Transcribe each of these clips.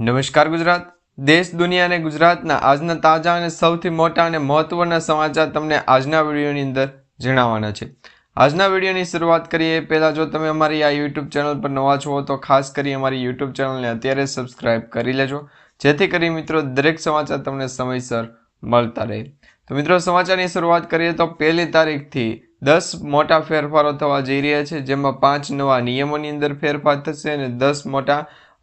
નમસ્કાર ગુજરાત. દેશ, દુનિયા અને ગુજરાતના આજના તાજા અને સૌથી મોટા અને મહત્વના સમાચાર તમને આજના વિડીયોની અંદર જણાવવાના છે. આજના વિડીયોની શરૂઆત કરીએ. પહેલાં જો તમે અમારી આ યુટ્યુબ ચેનલ પર નવા છો તો ખાસ કરી અમારી યુટ્યુબ ચેનલને અત્યારે સબસ્ક્રાઇબ કરી લેજો. જેથી કરી મિત્રો દરેક સમાચાર તમને સમયસર મળતા રહે. તો મિત્રો સમાચારની શરૂઆત કરીએ તો પહેલી તારીખથી દસ મોટા ફેરફારો થવા જઈ રહ્યા છે. જેમાં પાંચ નવા નિયમોની અંદર ફેરફાર થશે અને દસ મોટા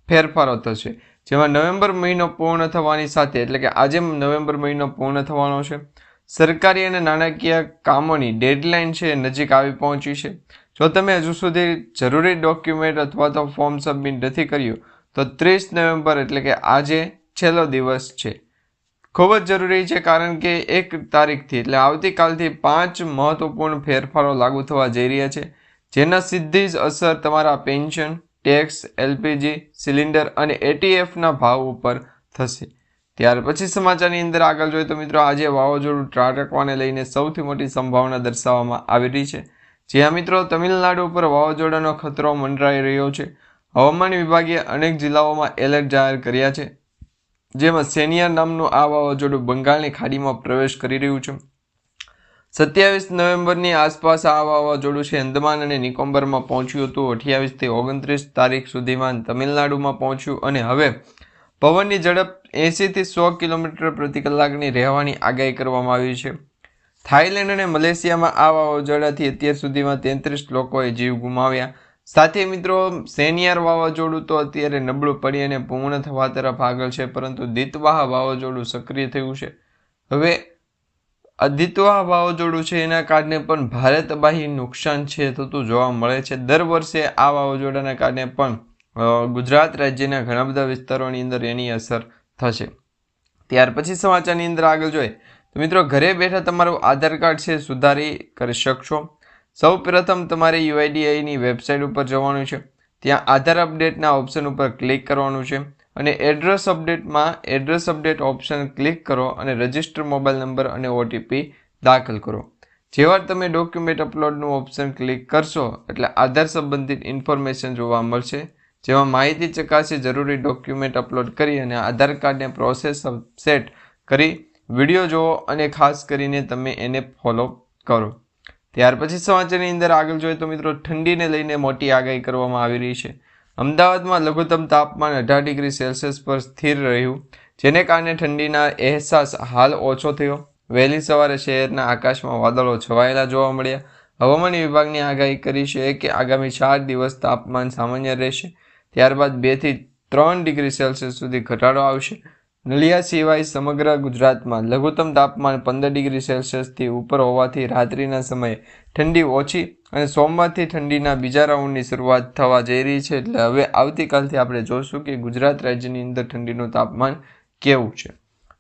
ફેરફારો થશે. જેમાં નવેમ્બર મહિનો પૂર્ણ થવાની સાથે, એટલે કે આજે નવેમ્બર મહિનો પૂર્ણ થવાનો છે. સરકારી અને નાણાકીય કામોની ડેડલાઇન છે નજીક આવી પહોંચી છે. જો તમે હજુ સુધી જરૂરી ડોક્યુમેન્ટ અથવા તો ફોર્મ સબમિટ નથી કર્યું, તો ત્રીસ નવેમ્બર એટલે કે આજે છેલ્લો દિવસ છે. ખૂબ જ જરૂરી છે કારણ કે એક તારીખથી, એટલે આવતીકાલથી પાંચ મહત્વપૂર્ણ ફેરફારો લાગુ થવા જઈ રહ્યા છે, જેના સીધી જ અસર તમારા પેન્શન ટેક્સ એલપીજી સિલિન્ડર અને એટીએફના ભાવ ઉપર થશે. ત્યાર પછી સમાચારની અંદર આગળ જોઈએ તો મિત્રો આજે વાવાઝોડું ત્રાટકવાને લઈને સૌથી મોટી સંભાવના દર્શાવવામાં આવી રહી છે. જ્યાં મિત્રો તમિલનાડુ ઉપર વાવાઝોડાનો ખતરો મંડરાઈ રહ્યો છે. હવામાન વિભાગે અનેક જિલ્લાઓમાં એલર્ટ જાહેર કર્યા છે. જેમાં સેનિયા નામનું આ વાવાઝોડું બંગાળની ખાડીમાં પ્રવેશ કરી રહ્યું છે. સત્યાવીસ નવેમ્બરની આસપાસ આ વાવાઝોડું છે. અંદમાન અને નિકોમ્બરમાં પહોંચ્યું હતું. અઠ્યાવીસથી ઓગણત્રીસ તારીખ સુધીમાં તમિલનાડુમાં પહોંચ્યું અને હવે પવનની ઝડપ એંસીથી સો કિલોમીટર પ્રતિ કલાકની રહેવાની આગાહી કરવામાં આવી છે. થાઇલેન્ડ અને મલેશિયામાં આ વાવાઝોડાથી અત્યાર સુધીમાં તેત્રીસ લોકોએ જીવ ગુમાવ્યા. સાથે મિત્રો સેનિયાર વાવાઝોડું તો અત્યારે નબળું પડી અને પૂર્ણ થવા તરફ આગળ છે, પરંતુ દિતવાહ વાવાઝોડું સક્રિય થયું છે. હવે અધિત્વા વાવાઝોડું છે, એના કારણે પણ ભારે તબાહી નુકસાન છે થતું જોવા મળે છે. દર વર્ષે આ વાવાઝોડાના કારણે પણ ગુજરાત રાજ્યના ઘણા બધા વિસ્તારોની અંદર એની અસર થશે. ત્યાર પછી સમાચારની અંદર આગળ જોઈએ. તો મિત્રો, ઘરે બેઠા તમારું આધાર કાર્ડ છે, સુધારી કરી શકશો. સૌ પ્રથમ તમારે યુઆઈડીઆઈની વેબસાઇટ ઉપર જવાનું છે. ત્યાં આધાર અપડેટના ઓપ્શન ઉપર ક્લિક કરવાનું છે. અને એડ્રેસ અપડેટમાં એડ્રેસ અપડેટ ઓપ્શન ક્લિક કરો અને રજિસ્ટર મોબાઈલ નંબર અને ઓટીપી દાખલ કરો. જેવા તમે ડોક્યુમેન્ટ અપલોડનું ઓપ્શન ક્લિક કરશો, એટલે આધાર સંબંધિત ઇન્ફોર્મેશન જોવા મળશે. જેમાં માહિતી ચકાસી જરૂરી ડોક્યુમેન્ટ અપલોડ કરી અને આધાર કાર્ડને પ્રોસેસ સેટ કરી વીડિયો જુઓ અને ખાસ કરીને તમે એને ફોલો કરો. ત્યાર પછી સમાચારની અંદર આગળ જોઈએ તો મિત્રો ઠંડીને લઈને મોટી આગાહી કરવામાં આવી રહી છે. અમદાવાદમાં લઘુત્તમ તાપમાન અઢાર ડિગ્રી સેલ્સિયસ પર સ્થિર રહ્યું, જેને કારણે ઠંડીના અહેસાસ હાલ ઓછો થયો. વહેલી સવારે શહેરના આકાશમાં વાદળો છવાયેલા જોવા મળ્યા. હવામાન વિભાગની આગાહી કરી છે કે આગામી ચાર દિવસ તાપમાન સામાન્ય રહેશે. ત્યારબાદ બેથી ત્રણ ડિગ્રી સેલ્સિયસ સુધી ઘટાડો આવશે. નલિયા સિવાય સમગ્ર ગુજરાતમાં લઘુત્તમ તાપમાન પંદર ડિગ્રી સેલ્સિયસથી ઉપર હોવાથી રાત્રિના સમયે ઠંડી ઓછી અને સોમવારથી ઠંડીના બીજા રાઉન્ડની શરૂઆત થવા જઈ રહી છે. એટલે હવે આવતીકાલથી આપણે જોશું કે ગુજરાત રાજ્યની અંદર ઠંડીનું તાપમાન કેવું છે.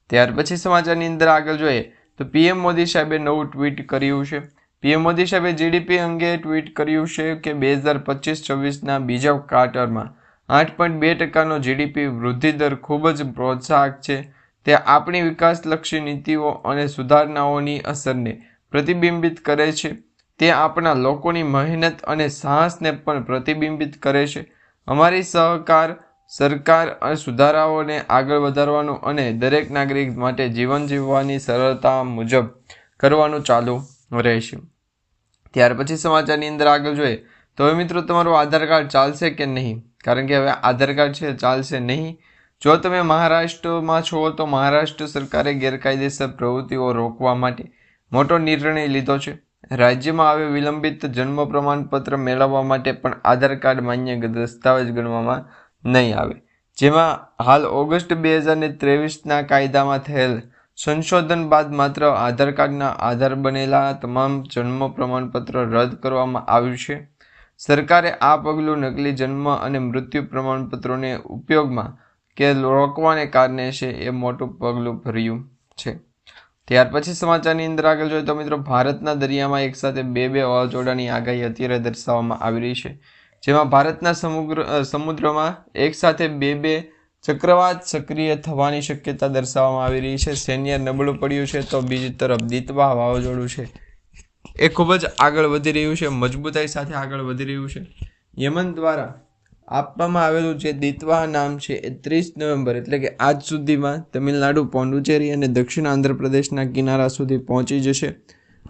ત્યાર પછી સમાચારની અંદર આગળ જોઈએ તો પીએમ મોદી સાહેબે નવું ટ્વીટ કર્યું છે. પીએમ મોદી સાહેબે જીડીપી અંગે ટ્વીટ કર્યું છે કે બે હજાર પચીસ છવ્વીસના બીજા ક્વાર્ટરમાં આઠ પોઈન્ટ બે ટકાનો જીડીપી વૃદ્ધિ દર ખૂબ જ પ્રોત્સાહક છે. તે આપણી વિકાસલક્ષી નીતિઓ અને સુધારણાઓની અસરને પ્રતિબિંબિત કરે છે. તે આપણા લોકોની મહેનત અને સાહસને પણ પ્રતિબિંબિત કરે છે. અમારી સહકાર, સરકાર અને સુધારાઓને આગળ વધારવાનું અને દરેક નાગરિક માટે જીવન જીવવાની સરળતા મુજબ કરવાનું ચાલુ રહેશે. ત્યાર પછી સમાચારની અંદર આગળ જોઈએ. તો હવે મિત્રો, તમારું આધાર કાર્ડ ચાલશે કે નહીં? કારણ કે હવે આધાર કાર્ડ છે, ચાલશે નહીં. જો તમે મહારાષ્ટ્રમાં છો, તો મહારાષ્ટ્ર સરકારે ગેરકાયદેસર પ્રવૃત્તિઓ રોકવા માટે મોટો નિર્ણય લીધો છે. રાજ્યમાં હવે વિલંબિત જન્મ પ્રમાણપત્ર મેળવવા માટે પણ આધાર કાર્ડ માન્ય દસ્તાવેજ ગણવામાં નહીં આવે. જેમાં હાલ ઓગસ્ટ બે હજાર ત્રેવીસના કાયદામાં થયેલ સંશોધન બાદ માત્ર આધાર કાર્ડના આધાર બનેલા તમામ જન્મ પ્રમાણપત્ર રદ કરવામાં આવ્યું છે. સરકારે આ પગલું નકલી જન્મ અને મૃત્યુ પ્રમાણપત્રોને ઉપયોગમાં કે રોકવાને કારણે છે એ મોટું પગલું ભર્યું છે. ત્યાર પછી સમાચારની અંદર આગળ જોઈએ તો મિત્રો, ભારતના દરિયામાં એકસાથે બે બે વાવાઝોડાની આગાહી અત્યારે દર્શાવવામાં આવી રહી છે. જેમાં ભારતના સમુદ્ર સમુદ્રમાં એકસાથે બે બે ચક્રવાત સક્રિય થવાની શક્યતા દર્શાવવામાં આવી રહી છે. સૈન્ય નબળું પડ્યું છે તો બીજી તરફ દીતવા વાવાઝોડું છે. એ ખૂબ જ આગળ વધી રહ્યું છે, મજબૂતાઈ સાથે આગળ વધી રહ્યું છે. યમન દ્વારા આપવામાં આવેલું જે દિતવા નામ છે એ ત્રીસ નવેમ્બર, એટલે કે આજ સુધીમાં તમિલનાડુ પોંડુચેરી અને દક્ષિણ આંધ્રપ્રદેશના કિનારા સુધી પહોંચી જશે.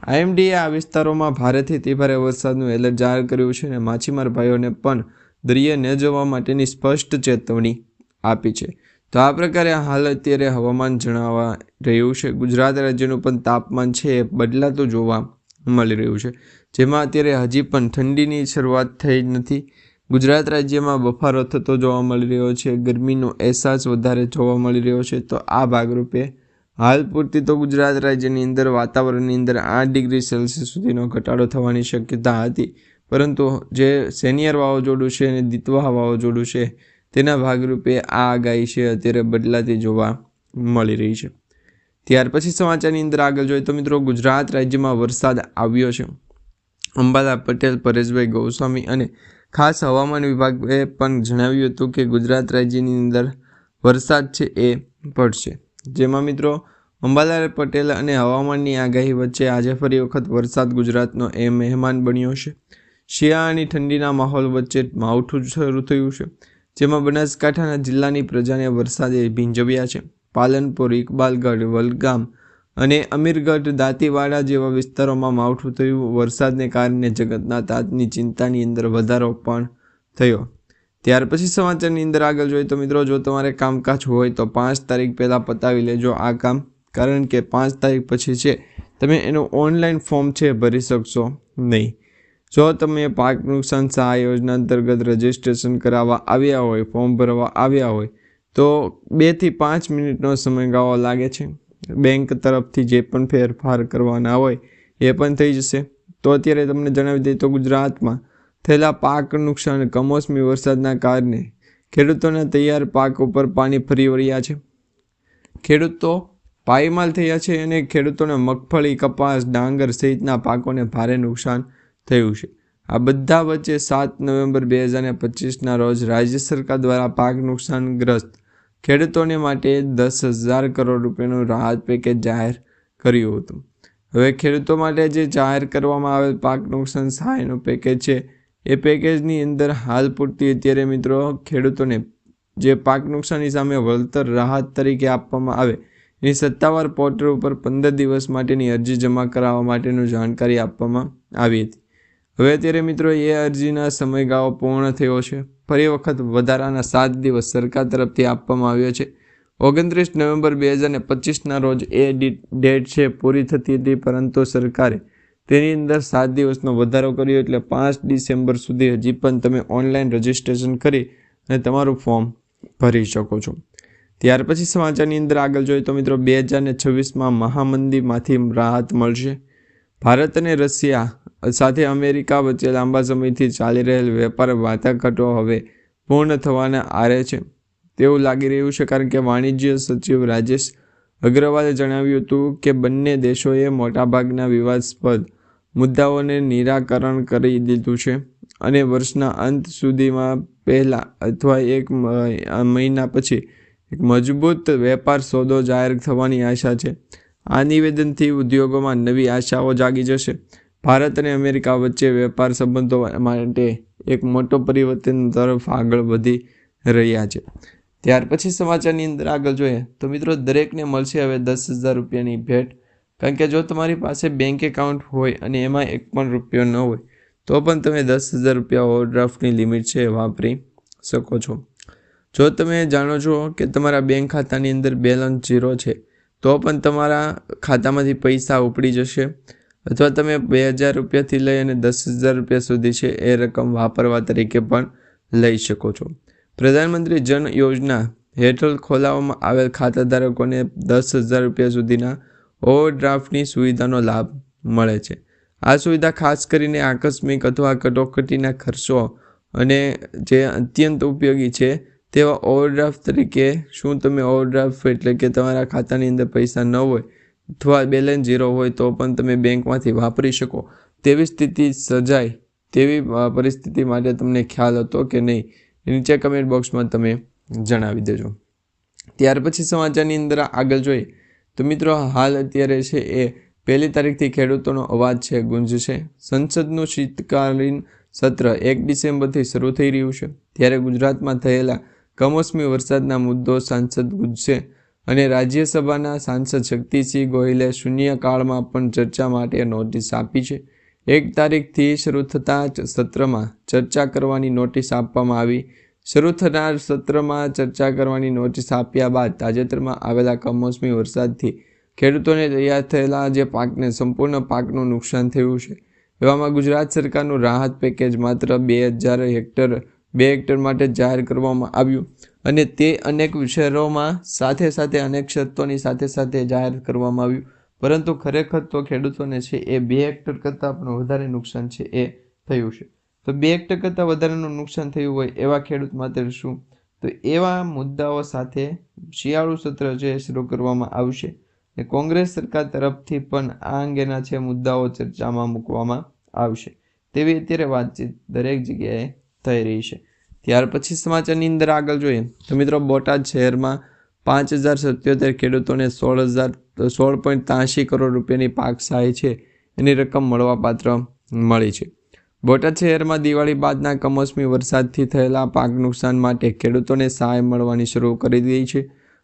આઈએમડીએ આ વિસ્તારોમાં ભારેથી તીભારે વરસાદનું એલર્ટ જાહેર કર્યું છે અને માછીમાર ભાઈઓને પણ દરિયે ન જવા માટેની સ્પષ્ટ ચેતવણી આપી છે. તો આ પ્રકારે હાલ અત્યારે હવામાન જણાવવા રહ્યું છે. ગુજરાત રાજ્યનું પણ તાપમાન છે એ બદલાતું જોવા મળી રહ્યું છે. જેમાં અત્યારે હજી પણ ઠંડીની શરૂઆત થઈ નથી. ગુજરાત રાજ્યમાં બફારો થતો જોવા મળી રહ્યો છે. ગરમીનો અહેસાસ વધારે જોવા મળી રહ્યો છે. તો આ ભાગરૂપે હાલ પૂરતી તો ગુજરાત રાજ્યની અંદર વાતાવરણની અંદર આઠ ડિગ્રી સેલ્સિયસ સુધીનો ઘટાડો થવાની શક્યતા હતી. પરંતુ જે સેનિયર વાવાઝોડું છે અને દિતવા વાવાઝોડું છે, તેના ભાગરૂપે આ આગાહી છે અત્યારે બદલાતી જોવા મળી રહી છે. ત્યાર પછી સમાચારની અંદર આગળ જોઈએ તો મિત્રો ગુજરાત રાજ્યમાં વરસાદ આવ્યો છે. અંબાલા પટેલ, પરેશભાઈ ગૌસ્વામી અને ખાસ હવામાન વિભાગે પણ જણાવ્યું હતું કે ગુજરાત રાજ્યની અંદર વરસાદ છે એ પડશે. જેમાં મિત્રો અંબાલાલ પટેલ અને હવામાનની આગાહી વચ્ચે આજે ફરી વખત વરસાદ ગુજરાતનો એ મહેમાન બન્યો છે. શિયાળાની ઠંડીના માહોલ વચ્ચે માવઠું શરૂ થયું છે, જેમાં બનાસકાંઠાના જિલ્લાની પ્રજાને વરસાદે ભીંજવ્યા છે. પાલનપુર, ઇકબાલગઢ, વલગામ અને અમીરગઢ દાંતીવાડા જેવા વિસ્તારોમાં માવઠું થયું. વરસાદને કારણે જગતના તાતની ચિંતાની અંદર વધારો પણ થયો. ત્યાર પછી સમાચારની અંદર આગળ જોઈએ તો મિત્રો, જો તમારે કામકાજ હોય તો પાંચ તારીખ પહેલાં પતાવી લેજો આ કામ. કારણ કે પાંચ તારીખ પછી છે, તમે એનું ઓનલાઈન ફોર્મ છે ભરી શકશો નહીં. જો તમે પાક નુકસાન સહાય યોજના અંતર્ગત રજિસ્ટ્રેશન કરાવવા આવ્યા હોય, ફોર્મ ભરવા આવ્યા હોય તો બેથી પાંચ મિનિટનો સમયગાળો લાગે છે. બેંક તરફથી જે પણ ફેરફાર કરવાના હોય એ પણ થઈ જશે. તો અત્યારે તમને જણાવી દઈએ તો ગુજરાતમાં થયેલા પાક નુકસાન, કમોસમી વરસાદના કારણે ખેડૂતોના તૈયાર પાક ઉપર પાણી ફરી વળ્યા છે. ખેડૂતો પાયમાલ થયા છે અને ખેડૂતોને મગફળી, કપાસ, ડાંગર સહિતના પાકોને ભારે નુકસાન થયું છે. આ બધા વચ્ચે સાત નવેમ્બર બે હજાર પચીસના રોજ રાજ્ય સરકાર દ્વારા પાક નુકસાનગ્રસ્ત ખેડૂતોને માટે દસ હજાર કરોડ રૂપિયાનું રાહત પેકેજ જાહેર કર્યું હતું. હવે ખેડૂતો માટે જે જાહેર કરવામાં આવેલ પાક નુકસાન સહાયનું પેકેજ છે, એ પેકેજની અંદર હાલ પૂરતી અત્યારે મિત્રો ખેડૂતોને જે પાક નુકસાની સામે વળતર રાહત તરીકે આપવામાં આવે, એની સત્તાવાર પોર્ટલ ઉપર પંદર દિવસ માટેની અરજી જમા કરાવવા માટેનું જાણકારી આપવામાં આવી હતી. હવે અત્યારે મિત્રો એ અરજીના સમયગાળો પૂર્ણ થયો છે. ફરી વખત વધારાના સાત દિવસ સરકાર તરફથી આપવામાં આવ્યો છે. ઓગણત્રીસ નવેમ્બર બે હજાર પચીસના રોજ એ ડેટ છે પૂરી થતી હતી, પરંતુ સરકારે તેની અંદર સાત દિવસનો વધારો કર્યો એટલે પાંચ ડિસેમ્બર સુધી હજી પણ તમે ઓનલાઈન રજિસ્ટ્રેશન કરી અને તમારું ફોર્મ ભરી શકો છો. ત્યાર પછી સમાચારની અંદર આગળ જોઈએ તો મિત્રો બે હજાર ને છવ્વીસમાં મહામંદીમાંથી રાહત મળશે. ભારત અને રશિયા સાથે અમેરિકા વચ્ચે લાંબા સમયથી ચાલી રહેલ વેપાર વાટાઘાટો હવે પૂર્ણ થવાના આરે છે. તેવું લાગી રહ્યું છે કારણ કે વાણિજ્ય સચિવ રાજેશ અગ્રવાલે જણાવ્યું હતું કે બંને દેશોએ મોટાભાગના વિવાદસ્પદ મુદ્દાઓને નિરાકરણ કરી દીધું છે અને વર્ષના અંત સુધીમાં પહેલાં અથવા એક મહિના પછી એક મજબૂત વેપાર સોદો જાહેર થવાની આશા છે. આ નિવેદનથી ઉદ્યોગોમાં નવી આશાઓ જાગી જશે. ભારત અને અમેરિકા વચ્ચે વેપાર સંબંધો માટે એક મોટો પરિવર્તન તરફ આગળ વધી રહ્યા છે. ત્યાર પછી સમાચારની અંદર આગળ જોઈએ તો મિત્રો દરેકને મળશે હવે દસ હજાર રૂપિયાની ભેટ. કારણ કે જો તમારી પાસે બેંક એકાઉન્ટ હોય અને એમાં એક પણ રૂપિયો ન હોય, તો પણ તમે દસ હજાર રૂપિયા ઓવરડ્રાફ્ટની લિમિટ છે વાપરી શકો છો. જો તમે જાણો છો કે તમારા બેંક ખાતાની અંદર બેલેન્સ ઝીરો છે, તો પણ તમારા ખાતામાંથી પૈસા ઉપડી જશે. અથવા તમે બે હજાર રૂપિયાથી લઈ અને દસ હજાર રૂપિયા સુધી છે એ રકમ વાપરવા તરીકે પણ લઈ શકો છો. પ્રધાનમંત્રી જન યોજના હેઠળ ખોલાવવામાં આવેલ ખાતાધારકોને દસ હજાર રૂપિયા સુધીના ઓવરડ્રાફ્ટની સુવિધાનો લાભ મળે છે. આ સુવિધા ખાસ કરીને આકસ્મિક અથવા કટોકટીના ખર્ચો અને જે અત્યંત ઉપયોગી છે તેવા ઓવરડ્રાફ્ટ તરીકે શું તમે ઓવરડ્રાફ્ટ એટલે કે તમારા ખાતાની અંદર પૈસા ન હોય અથવા બેલેન્સ ઝીરો હોય તો પણ તમે બેંકમાંથી વાપરી શકો. તેવી સ્થિતિ સર્જાય તેવી પરિસ્થિતિ માટે તમને ખ્યાલ હતો કે નહીં નીચે કમેન્ટ બોક્સમાં તમે જણાવી દેજો. ત્યાર પછી સમાચારની અંદર આગળ જોઈએ તો મિત્રો, હાલ અત્યારે છે એ પહેલી તારીખથી ખેડૂતોનો અવાજ છે, ગુંજશે. સંસદનું શીતકાલીન સત્ર એક ડિસેમ્બરથી શરૂ થઈ રહ્યું છે. ત્યારે ગુજરાતમાં થયેલા કમોસમી વરસાદના મુદ્દો સાંસદ ગુજશે. અને રાજ્યસભાના સાંસદ શક્તિસિંહ ગોહિલે શૂન્યકાળમાં પણ ચર્ચા માટે નોટિસ આપી છે. એક તારીખથી શરૂ થતા સત્રમાં ચર્ચા કરવાની નોટિસ આપવામાં આવી. શરૂ થનાર સત્રમાં ચર્ચા કરવાની નોટિસ આપ્યા બાદ તાજેતરમાં આવેલા કમોસમી વરસાદથી ખેડૂતોને તૈયાર થયેલા જે પાકને સંપૂર્ણ પાકનું નુકસાન થયું છે. એવામાં ગુજરાત સરકારનું રાહત પેકેજ માત્ર બે હજાર હેક્ટર, બે હેક્ટર માટે જાહેર કરવામાં આવ્યું. અને તે અનેક શહેરોમાં સાથે સાથે અનેક શરતોની સાથે સાથે જાહેર કરવામાં આવ્યું. પરંતુ ખરેખર તો ખેડૂતોને છે એ બે હેક્ટર કરતાં પણ વધારે નુકસાન છે એ થયું છે. તો બે હેક્ટર કરતાં વધારેનું નુકસાન થયું હોય એવા ખેડૂત માટે શું? તો એવા મુદ્દાઓ સાથે શિયાળુ સત્ર જે શરૂ કરવામાં આવશે ને કોંગ્રેસ સરકાર તરફથી પણ આ અંગેના છે મુદ્દાઓ ચર્ચામાં મૂકવામાં આવશે. તેવી અત્યારે વાતચીત દરેક જગ્યાએ થઈ રહી છે. ત્યાર પછી સમાચારની અંદર આગળ જોઈએ તો મિત્રો બોટાદ શહેરમાં પાંચ હજાર સત્યોતેર ખેડૂતોને સોળ હજાર, સોળ પોઈન્ટ ત્યાંશી કરોડ રૂપિયાની પાક સહાય છે. એની રકમ મળવાપાત્ર મળી છે. બોટાદ શહેરમાં દિવાળી બાદના કમોસમી વરસાદથી થયેલા પાક નુકસાન માટે ખેડૂતોને સહાય મળવાની શરૂ કરી દીધી છે.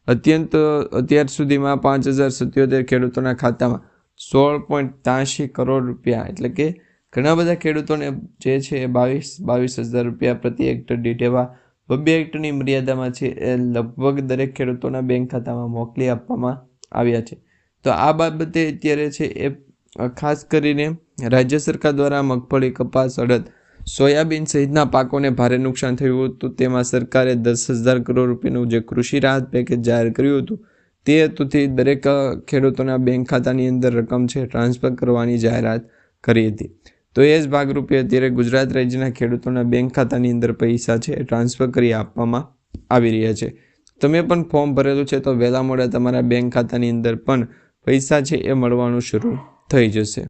અત્યંત, અત્યાર સુધીમાં પાંચ હજાર સત્યોતેર ખેડૂતોના ખાતામાં સોળ પોઈન્ટ ત્યાંશી કરોડ રૂપિયા, એટલે કે ઘણા બધા ખેડૂતોને જે છે એ બાવીસ બાવીસ હજાર રૂપિયા પ્રતિ હેક્ટર દીઠ એવા બબ્બે હેક્ટરની મર્યાદામાં છે એ લગભગ દરેક ખેડૂતોના બેંક ખાતામાં મોકલી આપવામાં આવ્યા છે. તો આ બાબતે અત્યારે છે એ ખાસ કરીને રાજ્ય સરકાર દ્વારા મગફળી કપાસ, અડદ, સોયાબીન સહિતના પાકોને ભારે નુકસાન થયું હતું. તેમાં સરકારે દસ હજાર કરોડ રૂપિયાનું જે કૃષિ રાહત પેકેજ જાહેર કર્યું હતું, તે હેતુથી દરેક ખેડૂતોના બેંક ખાતાની અંદર રકમ છે ટ્રાન્સફર કરવાની જાહેરાત કરી હતી. તો એ જ ભાગરૂપે અત્યારે ગુજરાત રાજ્યના ખેડૂતોના બેંક ખાતાની અંદર પૈસા છે ટ્રાન્સફર કરી આપવામાં આવી રહ્યા છે. તમે પણ ફોર્મ ભરેલું છે તો વહેલા મોડા તમારા બેંક ખાતાની અંદર પણ પૈસા છે એ મળવાનું શરૂ થઈ જશે.